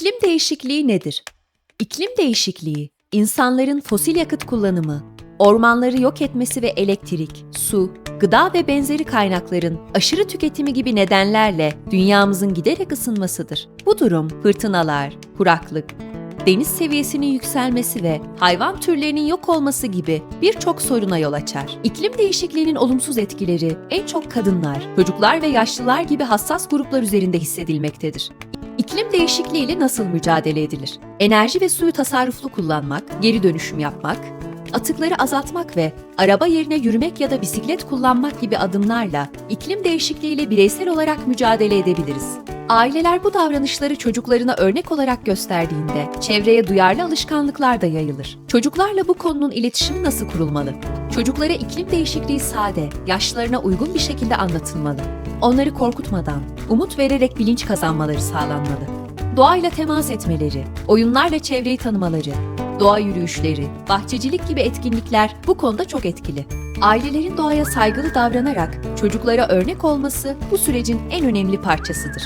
İklim değişikliği nedir? İklim değişikliği, insanların fosil yakıt kullanımı, ormanları yok etmesi ve elektrik, su, gıda ve benzeri kaynakların aşırı tüketimi gibi nedenlerle dünyamızın giderek ısınmasıdır. Bu durum fırtınalar, kuraklık, deniz seviyesinin yükselmesi ve hayvan türlerinin yok olması gibi birçok soruna yol açar. İklim değişikliğinin olumsuz etkileri en çok kadınlar, çocuklar ve yaşlılar gibi hassas gruplar üzerinde hissedilmektedir. İklim değişikliği ile nasıl mücadele edilir? Enerji ve suyu tasarruflu kullanmak, geri dönüşüm yapmak, atıkları azaltmak ve araba yerine yürümek ya da bisiklet kullanmak gibi adımlarla iklim değişikliği ile bireysel olarak mücadele edebiliriz. Aileler bu davranışları çocuklarına örnek olarak gösterdiğinde çevreye duyarlı alışkanlıklar da yayılır. Çocuklarla bu konunun iletişimi nasıl kurulmalı? Çocuklara iklim değişikliği sade, yaşlarına uygun bir şekilde anlatılmalı. Onları korkutmadan, umut vererek bilinç kazanmaları sağlanmalı. Doğayla temas etmeleri, oyunlarla çevreyi tanımaları, doğa yürüyüşleri, bahçecilik gibi etkinlikler bu konuda çok etkili. Ailelerin doğaya saygılı davranarak çocuklara örnek olması bu sürecin en önemli parçasıdır.